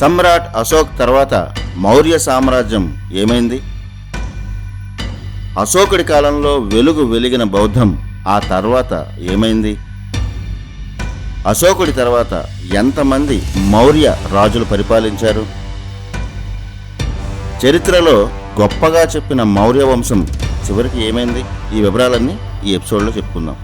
సమ్రాట్ అశోక్ తర్వాత మౌర్య సామ్రాజ్యం ఏమైంది? అశోకుడి కాలంలో వెలుగు వెలిగిన బౌద్ధం ఆ తర్వాత ఏమైంది? అశోకుడి తర్వాత ఎంతమంది మౌర్య రాజులు పరిపాలించారు? చరిత్రలో గొప్పగా చెప్పిన మౌర్య వంశం చివరికి ఏమైంది? ఈ వివరాలన్నీ ఈ ఎపిసోడ్లో చెప్పుకుందాం.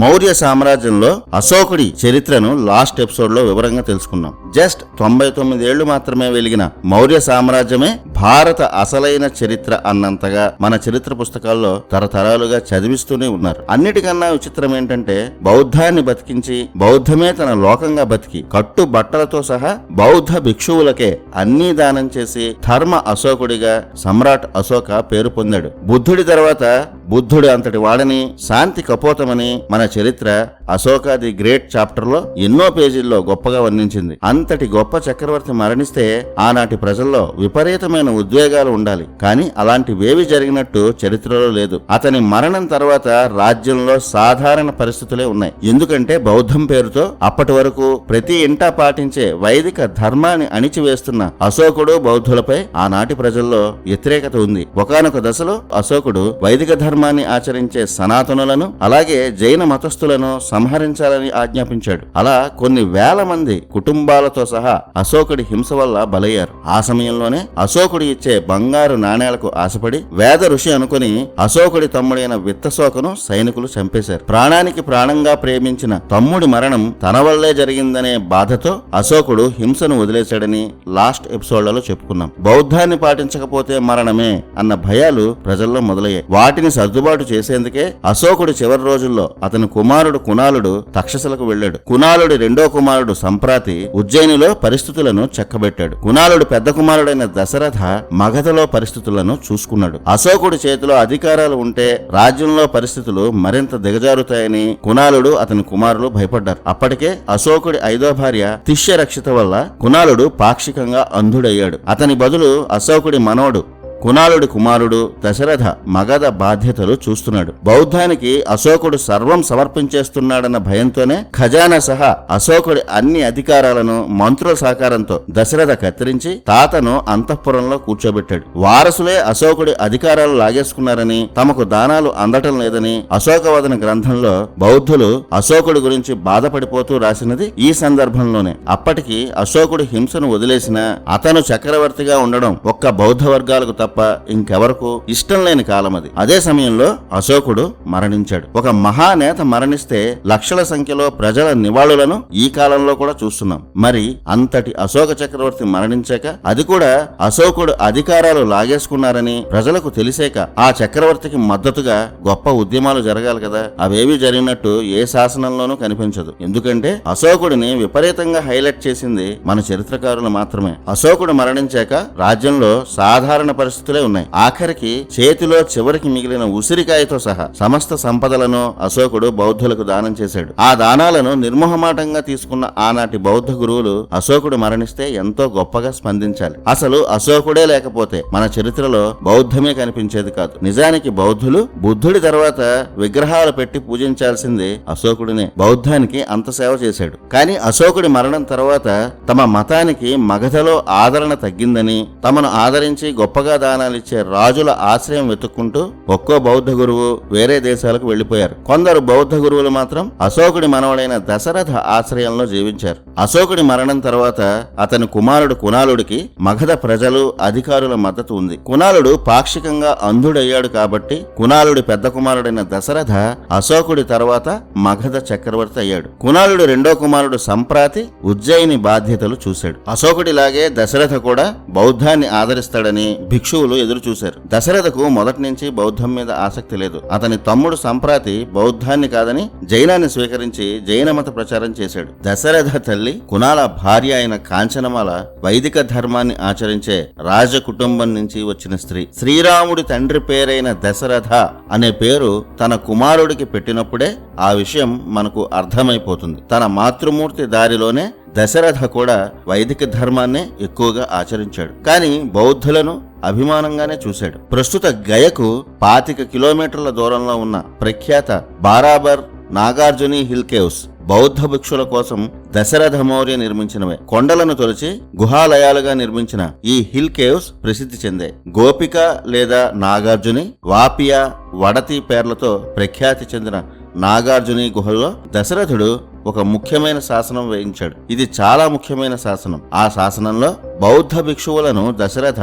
మౌర్య సామ్రాజ్యంలో అశోకుడి చరిత్రను లాస్ట్ ఎపిసోడ్లో వివరంగా తెలుసుకున్నాం. జస్ట్ తొంభై తొమ్మిది ఏళ్ళు మాత్రమే వెలిగిన మౌర్య సామ్రాజ్యమే భారత అసలైన చరిత్ర అన్నంతగా మన చరిత్ర పుస్తకాల్లో తరతరాలుగా చదివిస్తూనే ఉన్నారు. అన్నిటికన్నా విచిత్రం ఏంటంటే బౌద్ధాన్ని బతికించి బౌద్ధమే తన లోకంగా బతికి కట్టు బట్టలతో సహా బౌద్ధ భిక్షువులకే అన్ని దానం చేసి ధర్మ అశోకుడిగా సమ్రాట్ అశోక పేరు పొందాడు. బుద్ధుడి తర్వాత బుద్ధుడు అంతటి వాడని శాంతి కపోతమని మన చరిత్ర అశోక ది గ్రేట్ చాప్టర్లో ఎన్నో పేజీల్లో గొప్పగా వర్ణించింది. అంతటి గొప్ప చక్రవర్తి మరణిస్తే ఆనాటి ప్రజల్లో విపరీతమైన ఉద్వేగాలు ఉండాలి. కానీ అలాంటివేవి జరిగినట్టు చరిత్రలో లేదు. అతని మరణం తర్వాత రాజ్యంలో సాధారణ పరిస్థితులే ఉన్నాయి. ఎందుకంటే బౌద్ధం పేరుతో అప్పటి వరకు ప్రతి ఇంటా పాటించే వైదిక ధర్మాన్ని అణిచివేస్తున్న అశోకుడు బౌద్ధులపై ఆనాటి ప్రజల్లో వ్యతిరేకత ఉంది. ఒకానొక దశలో అశోకుడు వైదిక ధర్మాన్ని ఆచరించే సనాతనులను అలాగే జైన మతస్థులను సంహరించాలని ఆజ్ఞాపించాడు. అలా కొన్ని వేల మంది కుటుంబాలతో సహా అశోకుడి హింస వల్ల బలయ్యారు. ఆ సమయంలోనే అశోకుడు ఇచ్చే బంగారు నాణేలకు ఆశపడి వేద ఋషి అనుకుని అశోకుడి తమ్ముడైన విత్తశోకను సైనికులు చంపేశారు. ప్రాణానికి ప్రాణంగా ప్రేమించిన తమ్ముడి మరణం తన వల్లే జరిగిందనే బాధతో అశోకుడు హింసను వదిలేశాడని లాస్ట్ ఎపిసోడ్లలో చెప్పుకున్నాం. బౌద్ధాన్ని పాటించకపోతే మరణమే అన్న భయాలు ప్రజల్లో మొదలయ్యాయి. వాటిని సర్దుబాటు చేసేందుకే అశోకుడు చివరి రోజుల్లో అతని కుమారుడు కుణాలుడు తక్షశలకు వెళ్ళాడు. కుణాలుడి రెండో కుమారుడు సంప్రాతి ఉజ్జయినిలో పరిస్థితులను చెక్కబెట్టాడు. కుణాలుడు పెద్ద కుమారుడైన దశరథ మగధలో పరిస్థితులను చూసుకున్నాడు. అశోకుడి చేతిలో అధికారాలు ఉంటే రాజ్యంలో పరిస్థితులు మరింత దిగజారుతాయని కుణాలుడు అతని కుమారులు భయపడ్డారు. అప్పటికే అశోకుడి ఐదో భార్య తిష్య రక్షిత వల్ల కుణాలుడు పాక్షికంగా అంధుడయ్యాడు. అతని బదులు అశోకుడి మనవడు కుణాళుడి కుమారుడు దశరథ మగధ బాధ్యతలు చూస్తున్నాడు. బౌద్ధానికి అశోకుడు సర్వం సమర్పించేస్తున్నాడన్న భయంతోనే ఖజానా సహా అశోకుడి అన్ని అధికారాలను మంత్రుల సహకారంతో దశరథ కత్తిరించి తాతను అంతఃపురంలో కూర్చోబెట్టాడు. వారసులే అశోకుడి అధికారాలు లాగేసుకున్నారని తమకు దానాలు అందటం లేదని అశోకవదన గ్రంథంలో బౌద్ధులు అశోకుడి గురించి బాధపడిపోతూ రాసినది ఈ సందర్భంలోనే. అప్పటికి అశోకుడి హింసను వదిలేసిన అతను చక్రవర్తిగా ఉండడం ఒక్క బౌద్ధ వర్గాలకు తప్ప ఇంకెవరకు ఇష్టం లేని కాలం అది. అదే సమయంలో అశోకుడు మరణించాడు. ఒక మహానేత మరణిస్తే లక్షల సంఖ్యలో ప్రజల నివాళులను ఈ కాలంలో కూడా చూస్తున్నాం. మరి అంతటి అశోక చక్రవర్తి మరణించాక అది కూడా అశోకుడు అధికారాలు లాగేసుకున్నారని ప్రజలకు తెలిసాక ఆ చక్రవర్తికి మద్దతుగా గొప్ప ఉద్యమాలు జరగాలి కదా. అవేవి జరిగినట్టు ఏ శాసనంలోనూ కనిపించదు. ఎందుకంటే అశోకుడిని విపరీతంగా హైలైట్ చేసింది మన చరిత్రకారులు మాత్రమే. అశోకుడు మరణించాక రాజ్యంలో సాధారణ పరిస్థితులే ఉన్నాయి. ఆఖరికి చేతిలో చివరికి మిగిలిన ఉసిరికాయతో సహా సమస్త సంపదలను అశోకుడు బౌద్ధులకు దానం చేశాడు. ఆ దానాలను నిర్మోహమాటంగా తీసుకున్న ఆనాటి బౌద్ధ గురువులు అశోకుడు మరణిస్తే ఎంతో గొప్పగా స్పందించాలి. అసలు అశోకుడే లేకపోతే మన చరిత్రలో బౌద్ధమే కనిపించేది కాదు. నిజానికి బౌద్ధులు బుద్ధుడి తర్వాత విగ్రహాలు పెట్టి పూజించాల్సింది అశోకుడినే. బౌద్ధానికి అంత సేవ చేశాడు. కానీ అశోకుడి మరణం తర్వాత తమ మతానికి మగధలో ఆదరణ తగ్గిందని తమను ఆదరించి గొప్పగా దానాలిచ్చే రాజుల ఆశ్రయం వెతుక్కుంటూ ఒక్కో బౌద్ధ గురువు వేరే దేశాలకు వెళ్ళిపోయారు కొందరు బౌద్ధ గురువులు మాత్రం అశోకుడి మనవడైన దశరథ ఆశ్రయంలో జీవించారు. అశోకుడి మరణం తర్వాత అతని కుమారుడు కునాలుడికి మగధ ప్రజలు అధికారుల మద్దతు ఉంది. కునాలుడు పాక్షికంగా అంధుడయ్యాడు కాబట్టి కునాలుడి పెద్ద కుమారుడైన దశరథ అశోకుడి తర్వాత మగధ చక్రవర్తి అయ్యాడు. కునాలుడు రెండో కుమారుడు సంప్రాతి ఉజ్జయిని బాధ్యతలు చూశాడు. అశోకుడిలాగే దశరథ కూడా బౌద్ధాన్ని ఆదరిస్తాడని భిక్షు ఎదురు చూశారు. దశరథకు మొదటి నుంచి బౌద్ధం మీద ఆసక్తి లేదు. అతని తమ్ముడు సంప్రాతి బౌద్ధాన్ని కాదని జైనాన్ని స్వీకరించి జైన మత ప్రచారం చేశాడు. దశరథ తల్లి కుణాల భార్య అయిన కాంచనమాల వైదిక ధర్మాన్ని ఆచరించే రాజ కుటుంబం నుంచి వచ్చిన స్త్రీ. శ్రీరాముడి తండ్రి పేరైన దశరథ అనే పేరు తన కుమారుడికి పెట్టినప్పుడే ఆ విషయం మనకు అర్థమైపోతుంది. తన మాతృమూర్తి దారిలోనే దశరథ కూడా వైదిక ధర్మాన్నే ఎక్కువగా ఆచరించాడు. కానీ బౌద్ధులను అభిమానంగానే చూశాడు. ప్రస్తుత గయకు పాతిక కిలోమీటర్ల దూరంలో ఉన్న ప్రఖ్యాత బారాబర్ నాగార్జుని హిల్ కేవ్స్ బౌద్ధ భిక్షుల కోసం దశరథ మౌర్య నిర్మించినవే. కొండలను తొలిచి గుహాలయాలుగా నిర్మించిన ఈ హిల్ కేవ్స్ ప్రసిద్ధి చెందాయి గోపిక లేదా నాగార్జుని వాపియా వడతి పేర్లతో ప్రఖ్యాతి చెందిన నాగార్జుని గుహలో దశరథుడు ఒక ముఖ్యమైన శాసనం వేయించాడు. ఇది చాలా ముఖ్యమైన శాసనం. ఆ శాసనంలో బౌద్ధ భిక్షువులను దశరథ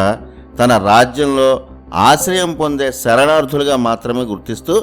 తన రాజ్యంలో ఆశ్రయం పొందే శరణార్థులుగా మాత్రమే గుర్తిస్తూ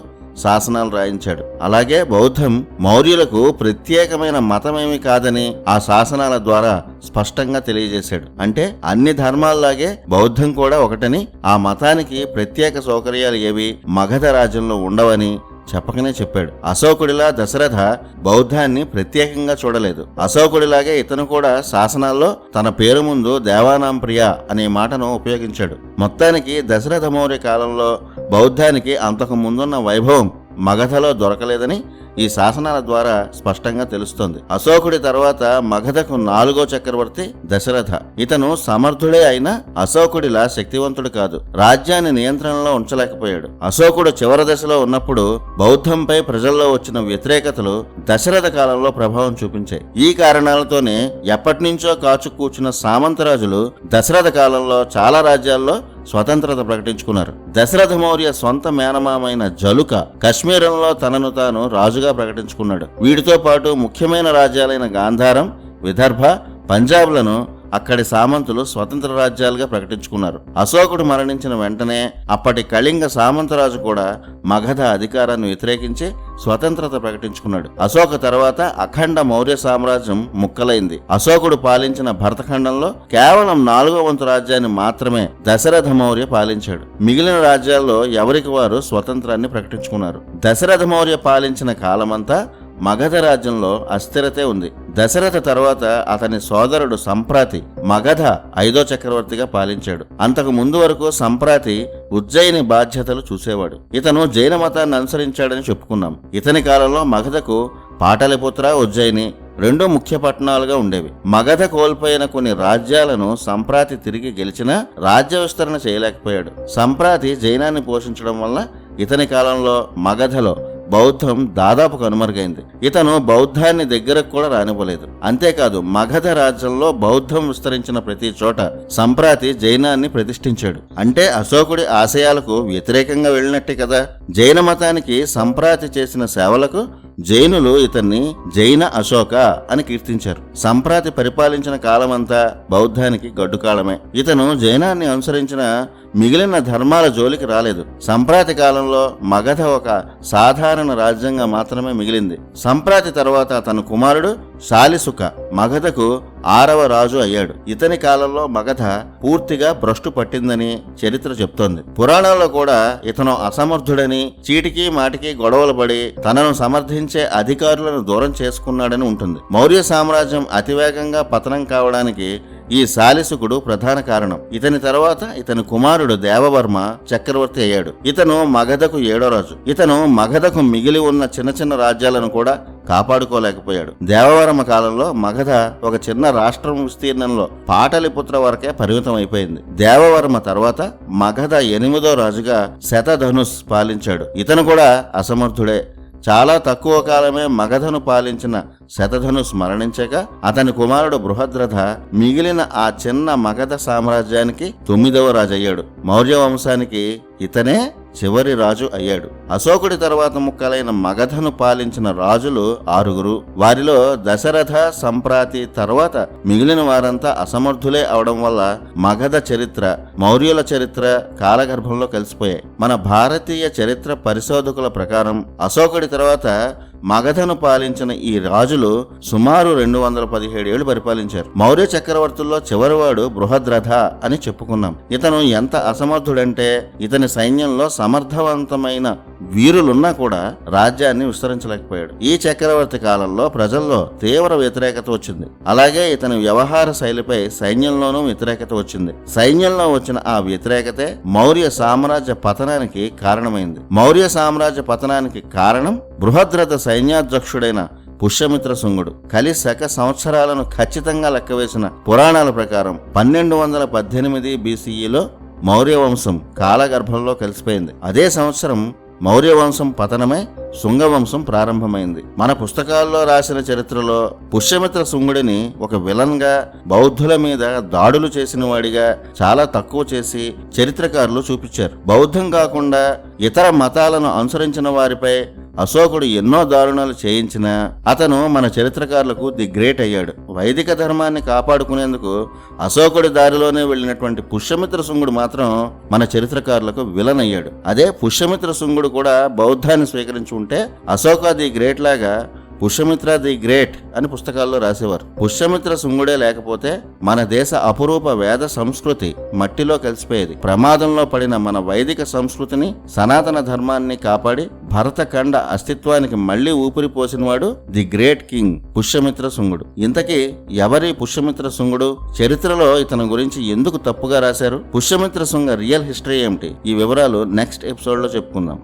శాసనాలు రాయించాడు. అలాగే బౌద్ధం మౌర్యులకు ప్రత్యేకమైన మతమేమి కాదని ఆ శాసనాల ద్వారా స్పష్టంగా తెలియజేశాడు. అంటే అన్ని ధర్మాల్లాగే బౌద్ధం కూడా ఒకటని ఆ మతానికి ప్రత్యేక సౌకర్యాలు ఏవి మగధ రాజ్యంలో ఉండవని చెప్పకనే చెప్పాడు. అశోకుడిలా దశరథ బౌద్ధాన్ని ప్రత్యేకంగా చూడలేదు. అశోకుడిలాగే ఇతను కూడా శాసనాల్లో తన పేరు ముందు దేవానాం ప్రియ అనే మాటను ఉపయోగించాడు. మొత్తానికి దశరథ మౌర్య కాలంలో బౌద్ధానికి అంతకు ముందున్న వైభవం మగధలో దొరకలేదని ఈ శాసనాల ద్వారా స్పష్టంగా తెలుస్తోంది. అశోకుడి తర్వాత మగధకు నాలుగో చక్రవర్తి దశరథ. ఇతను సమర్థుడే అయినా అశోకుడిలా శక్తివంతుడు కాదు. రాజ్యాన్ని నియంత్రణలో ఉంచలేకపోయాడు. అశోకుడు చివరి దశలో ఉన్నప్పుడు బౌద్ధంపై ప్రజల్లో వచ్చిన వ్యతిరేకతలు దశరథ కాలంలో ప్రభావం చూపించాయి. ఈ కారణాలతోనే ఎప్పటినుంచో కాచు కూర్చున్న సామంతరాజులు దశరథ కాలంలో చాలా రాజ్యాల్లో స్వతంత్రత ప్రకటించుకున్నారు. దశరథ మౌర్య సొంత మేనమామైన జలుక కశ్మీరంలో తనను తాను రాజుగా ప్రకటించుకున్నాడు. వీటితో పాటు ముఖ్యమైన రాజ్యాలైన గాంధారం విదర్భ పంజాబ్లను అక్కడి సామంతులు స్వతంత్ర రాజ్యాలుగా ప్రకటించుకున్నారు. అశోకుడు మరణించిన వెంటనే అప్పటి కళింగ సామంతరాజు కూడా మగధ అధికారాన్ని వ్యతిరేకించి స్వతంత్రత ప్రకటించుకున్నాడు. అశోక తర్వాత అఖండ మౌర్య సామ్రాజ్యం ముక్కలైంది. అశోకుడు పాలించిన భరతఖండంలో కేవలం నాలుగో వంతు రాజ్యాన్ని మాత్రమే దశరథ మౌర్య పాలించాడు. మిగిలిన రాజ్యాల్లో ఎవరికి వారు స్వతంత్రాన్ని ప్రకటించుకున్నారు? దశరథ మౌర్య పాలించిన కాలమంతా మగధ రాజ్యంలో అస్థిరతే ఉంది. దశరథ తర్వాత అతని సోదరుడు సంప్రాతి మగధ ఐదో చక్రవర్తిగా పాలించాడు. అంతకు ముందు వరకు సంప్రాతి ఉజ్జయిని బాధ్యతలు చూసేవాడు. ఇతను జైన మతాన్ని అనుసరించాడని చెప్పుకున్నాం. ఇతని కాలంలో మగధకు పాటలిపుత్ర ఉజ్జయిని రెండు ముఖ్య పట్టణాలుగా ఉండేవి. మగధ కోల్పోయిన కొన్ని రాజ్యాలను సంప్రాతి తిరిగి గెలిచినా రాజ్య విస్తరణ చేయలేకపోయాడు. సంప్రాతి జైనాన్ని పోషించడం వల్ల ఇతని కాలంలో మగధలో బౌద్ధం దాదాపు కనుమరుగైంది. ఇతను బౌద్ధాన్ని దగ్గరకు కూడా రానివ్వలేదు. అంతేకాదు మగధ రాజ్యంలో బౌద్ధం విస్తరించిన ప్రతి చోట సంప్రాతి జైనాన్ని ప్రతిష్ఠించాడు. అంటే అశోకుడి ఆశయాలకు వ్యతిరేకంగా వెళ్ళినట్టే కదా? జైన మతానికి సంప్రాతి చేసిన సేవలకు జైనులు ఇతన్ని జైన అశోక అని కీర్తించారు. సంప్రాతి పరిపాలించిన కాలమంతా బౌద్ధానికి గడ్డుకాలమే. ఇతను జైనాన్ని అనుసరించిన మిగిలిన ధర్మాల జోలికి రాలేదు. సంప్రాతి కాలంలో మగధ ఒక సాధారణ రాజ్యంగా మాత్రమే మిగిలింది. సంప్రాతి తర్వాత తన కుమారుడు శాలిసుక మగధకు ఆరవ రాజు అయ్యాడు. ఇతని కాలంలో మగధ పూర్తిగా భ్రష్టు పట్టిందని చరిత్ర చెప్తోంది. పురాణాల్లో కూడా ఇతను అసమర్థుడని చీటికి మాటికి గొడవలు పడి తనను సమర్థించే అధికారులను దూరం చేసుకున్నాడని ఉంటుంది. మౌర్య సామ్రాజ్యం అతివేగంగా పతనం కావడానికి ఈ సాలిసుకుడు ప్రధాన కారణం. ఇతని తర్వాత ఇతని కుమారుడు దేవవర్మ చక్రవర్తి అయ్యాడు. ఇతను మగధకు ఏడో రాజు. ఇతను మగధకు మిగిలి ఉన్న చిన్న చిన్న రాజ్యాలను కూడా కాపాడుకోలేకపోయాడు. దేవవరమ కాలంలో మగధ ఒక చిన్న రాష్ట్రం విస్తీర్ణంలో పాటలిపుత్ర వరకే పరిమితం అయిపోయింది దేవవర్మ తర్వాత మగధ ఎనిమిదో రాజుగా శతధనుస్ పాలించాడు. ఇతను కూడా అసమర్థుడే. చాలా తక్కువ కాలమే మగధను పాలించిన శతధను స్మరణించగా అతని కుమారుడు బృహద్రథ మిగిలిన ఆ చిన్న మగధ సామ్రాజ్యానికి తొమ్మిదవ రాజయ్యాడు. మౌర్య వంశానికి ఇతనే చివరి రాజు అయ్యాడు. అశోకుడి తర్వాత ముక్కలైన మగధను పాలించిన రాజులు ఆరుగురు. వారిలో దశరథ సంప్రాతి తర్వాత మిగిలిన వారంతా అసమర్థులే అవడం వల్ల మగధ చరిత్ర మౌర్యుల చరిత్ర కాలగర్భంలో కలిసిపోయాయి. మన భారతీయ చరిత్ర పరిశోధకుల ప్రకారం అశోకుడి తర్వాత మగధను పాలించిన ఈ రాజులు సుమారు రెండు వందల పదిహేడు ఏళ్ళు పరిపాలించారు. మౌర్య చక్రవర్తుల్లో చివరివాడు బృహద్రథ అని చెప్పుకున్నాం. ఇతను ఎంత అసమర్థుడంటే ఇతని సైన్యంలో సమర్థవంతమైన వీరులున్నా కూడా రాజ్యాన్ని విస్తరించలేకపోయాడు. ఈ చక్రవర్తి కాలంలో ప్రజల్లో తీవ్ర వ్యతిరేకత వచ్చింది. అలాగే ఇతని వ్యవహార శైలిపై సైన్యంలోనూ వ్యతిరేకత వచ్చింది. సైన్యంలో వచ్చిన ఆ వ్యతిరేకతే మౌర్య సామ్రాజ్య పతనానికి కారణమైంది. మౌర్య సామ్రాజ్య పతనానికి కారణం బృహద్రథ సైన్యాధ్యక్షుడైన పుష్యమిత్ర శుంగుడు కలి శక సంవత్సరాలను ఖచ్చితంగా లెక్కవేసిన పురాణాల ప్రకారం పన్నెండు వందల పద్దెనిమిది బీసీఈలో మౌర్య వంశం కాలగర్భంలో కలిసిపోయింది. అదే సంవత్సరం మౌర్యవంశం పతనమై శుంగవంశం ప్రారంభమైంది. మన పుస్తకాల్లో రాసిన చరిత్రలో పుష్యమిత్ర శుంగుడిని ఒక విలన్గా బౌద్ధుల మీద దాడులు చేసిన వాడిగా చాలా తక్కువ చేసి చరిత్రకారులు చూపించారు. బౌద్ధం కాకుండా ఇతర మతాలను అనుసరించిన వారిపై అశోకుడు ఎన్నో దారుణాలు చేయించినా అతను మన చరిత్రకారులకు ది గ్రేట్ అయ్యాడు. వైదిక ధర్మాన్ని కాపాడుకునేందుకు అశోకుడి దారిలోనే వెళ్ళినటువంటి పుష్యమిత్ర శుంగుడు మాత్రం మన చరిత్రకారులకు విలన్ అయ్యాడు. అదే పుష్యమిత్ర శుంగుడు కూడా బౌద్ధాన్ని స్వీకరించి ఉంటే అశోక ది గ్రేట్ లాగా పుష్యమిత్ర ది గ్రేట్ అని పుస్తకాల్లో రాసేవారు. పుష్యమిత్ర శుంగుడే లేకపోతే మన దేశ అపురూప వేద సంస్కృతి మట్టిలో కలిసిపోయేది. ప్రమాదంలో పడిన మన వైదిక సంస్కృతిని సనాతన ధర్మాన్ని కాపాడి భరతఖండ అస్తిత్వానికి మళ్ళీ ఊపిరి పోసినవాడు ది గ్రేట్ కింగ్ పుష్యమిత్ర శుంగుడు ఇంతకీ ఎవరి పుష్యమిత్ర శుంగుడు చరిత్రలో ఇతని గురించి ఎందుకు తప్పుగా రాశారు? పుష్యమిత్ర శుంగ రియల్ హిస్టరీ ఏమిటి? ఈ వివరాలు నెక్స్ట్ ఎపిసోడ్లో చెప్పుకుందాం.